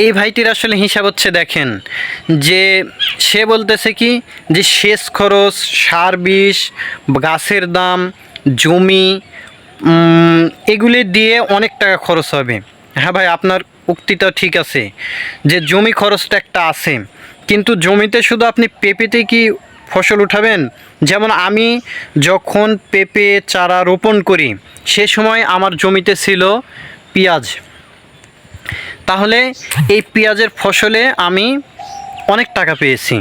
এই ভাইটির আসলে হিসাব হচ্ছে দেখেন, যে সে বলতেছে কি, যে সেচ খরচ, সার বিষ, গাছের দাম, জমি এগুলি দিয়ে অনেক টাকা খরচ হবে। হ্যাঁ ভাই, আপনার উক্তিটা ঠিক আছে, যে জমি খরচটা একটা আছে, কিন্তু জমিতে শুধু আপনি পেঁপেতে কি ফসল উঠাবেন? যেমন আমি যখন পেঁপে চারা রোপণ করি, সে সময় আমার জমিতে ছিল পেঁয়াজ। তাহলে এই পেঁয়াজের ফসলে আমি অনেক টাকা পেয়েছি।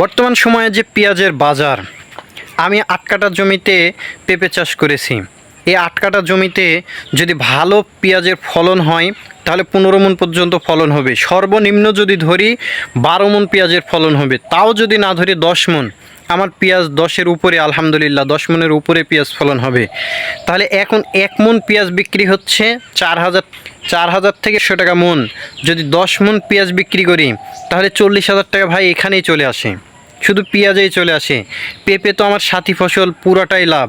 বর্তমান সময়ে যে পেঁয়াজের বাজার, আমি আট কাটা জমিতে পেঁপে চাষ করেছি। এই আট কাটা জমিতে যদি ভালো পেঁয়াজের ফলন হয়, তাহলে পনেরো মন পর্যন্ত ফলন হবে। সর্বনিম্ন যদি ধরি, বারো মন পেঁয়াজের ফলন হবে। তাও যদি না ধরি, দশ মন। আমার পেঁয়াজ দশের উপরে, আলহামদুলিল্লাহ, দশ মনের উপরে পেঁয়াজ ফলন হবে। তাহলে এখন এক মন পেঁয়াজ বিক্রি হচ্ছে চার হাজার চার হাজার থেকে একশো টাকা মন। যদি দশ মন পেঁয়াজ বিক্রি করি, তাহলে চল্লিশ হাজার টাকা ভাই এখানেই চলে আসে। শুধু পেঁয়াজেই চলে আসে। পেঁপে তো আমার সাথী ফসল, পুরাটাই লাভ।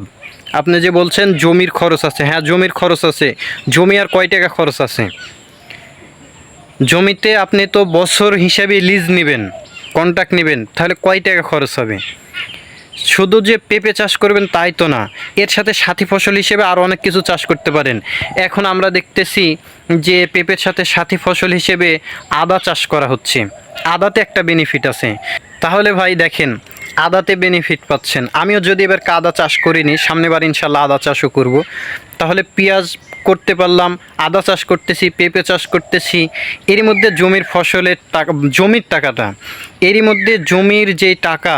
আপনি যে বলছেন জমির খরচ আছে হ্যাঁ জমির খরচ আছে। জমি আর কয় টাকা খরচ আছে? জমিতে আপনি তো বছর হিসাবে লিজ নেবেন কন্ট্রাক্ট নেবেন, তাহলে কয় টাকা খরচ হবে? শুধু যে পেঁপে চাষ করবেন তাই তো না, এর সাথে সাথী ফসল হিসেবে আরও অনেক কিছু চাষ করতে পারেন। এখন আমরা দেখতেছি যে পেঁপের সাথে সাথী ফসল হিসেবে আদা চাষ করা হচ্ছে। আদাতে একটা বেনিফিট আছে। তাহলে ভাই দেখেন, আদাতে বেনিফিট পাচ্ছেন। আমিও যদি এবার আদা চাষ করিনি সামনেবার ইনশাল্লাহ আদা চাষও করব। তাহলে পেঁয়াজ করতে পারলাম, আদা চাষ করতেছি, পেঁপে চাষ করতেছি, এরই মধ্যে জমির ফসলের টাকা, জমির টাকাটা, এরই মধ্যে জমির যে টাকা,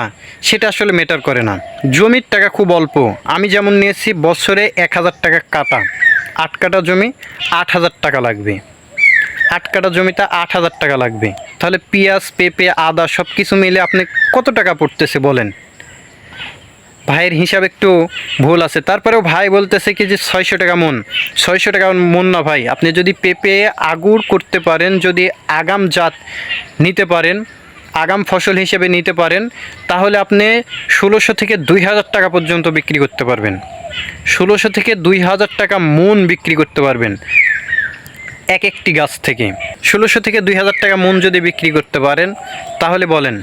সেটা আসলে মেটার করে না। জমির টাকা খুব অল্প, আমি যেমন নিয়েছি বছরে এক হাজার টাকা কাটা, আট কাটা জমি আট হাজার টাকা লাগবে। আট কাটা জমিতে আট হাজার টাকা লাগবে। তাহলে পেঁয়াজ, পেঁপে, আদা সব কিছু মিলে আপনি কত টাকা পড়তেছে বলেন? ভাইয়ের হিসাব একটু ভুল আছে। তারপরেও ভাই বলতেছে কি যে ছয়শো টাকা মন। ছয়শো টাকা মন না ভাই। আপনি যদি পেঁপে আগুর করতে পারেন, যদি আগাম জাত নিতে পারেন, আগাম ফসল হিসেবে নিতে পারেন, তাহলে আপনি ষোলোশো থেকে দুই হাজার টাকা পর্যন্ত বিক্রি করতে পারবেন। ষোলোশো থেকে দুই হাজার টাকা মন বিক্রি করতে পারবেন এক একটি গাছ থেকে। ষোলোশো থেকে দুই হাজার টাকা মন যদি বিক্রি করতে পারেন, তাহলে বলেন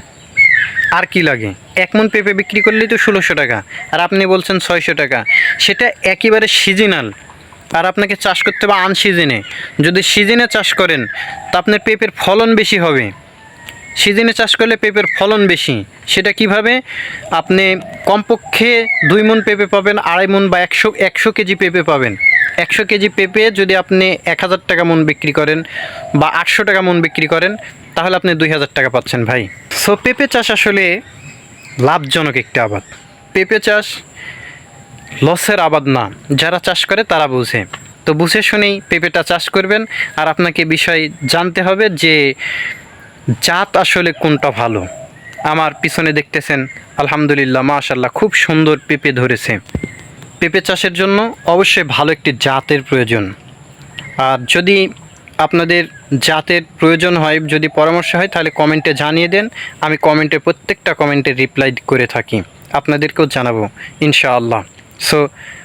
আর কি লাগে? এক মন পেঁপে বিক্রি করলেই তো ষোলোশো টাকা, আর আপনি বলছেন ছয়শো টাকা। সেটা একেবারে সিজনাল আর আপনাকে চাষ করতে হবে আনসিজনে যদি সিজনে চাষ করেন, তা আপনার পেঁপের ফলন বেশি হবে। সিজনে চাষ করলে পেঁপের ফলন বেশি। সেটা কীভাবে? আপনি কমপক্ষে দুই মন পেঁপে পাবেন, আড়াই মন বা একশো একশো কেজি পেঁপে পাবেন। একশো কেজি পেঁপে যদি আপনি এক হাজার টাকা মন বিক্রি করেন বা আটশো টাকা মন বিক্রি করেন, তাহলে আপনি দুই হাজার টাকা পাচ্ছেন ভাই। সো পেঁপে চাষ আসলে লাভজনক একটি আবাদ। পেঁপে চাষ লসের আবাদ না, যারা চাষ করে তারা বুঝে। তো বুঝে শুনেই পেঁপেটা চাষ করবেন, আর আপনাকে বিষয় জানতে হবে যে জাত আসলে কোনটা ভালো। আমার পিছনে দেখতেছেন, আলহামদুলিল্লাহ মাশাল্লাহ খুব সুন্দর পেঁপে ধরেছে। পেঁপে চাষের জন্য অবশ্যই ভালো একটি জাতের প্রয়োজন। আর যদি আপনাদের জাতের প্রয়োজন হয়, যদি পরামর্শ হয়, তাহলে কমেন্টে জানিয়ে দেন। আমি কমেন্টের প্রত্যেকটা কমেন্টে রিপ্লাই করে থাকি। আপনাদেরকেও জানাব, ইনশাআল্লাহ। সো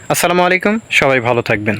আসসালামু আলাইকুম, সবাই ভালো থাকবেন।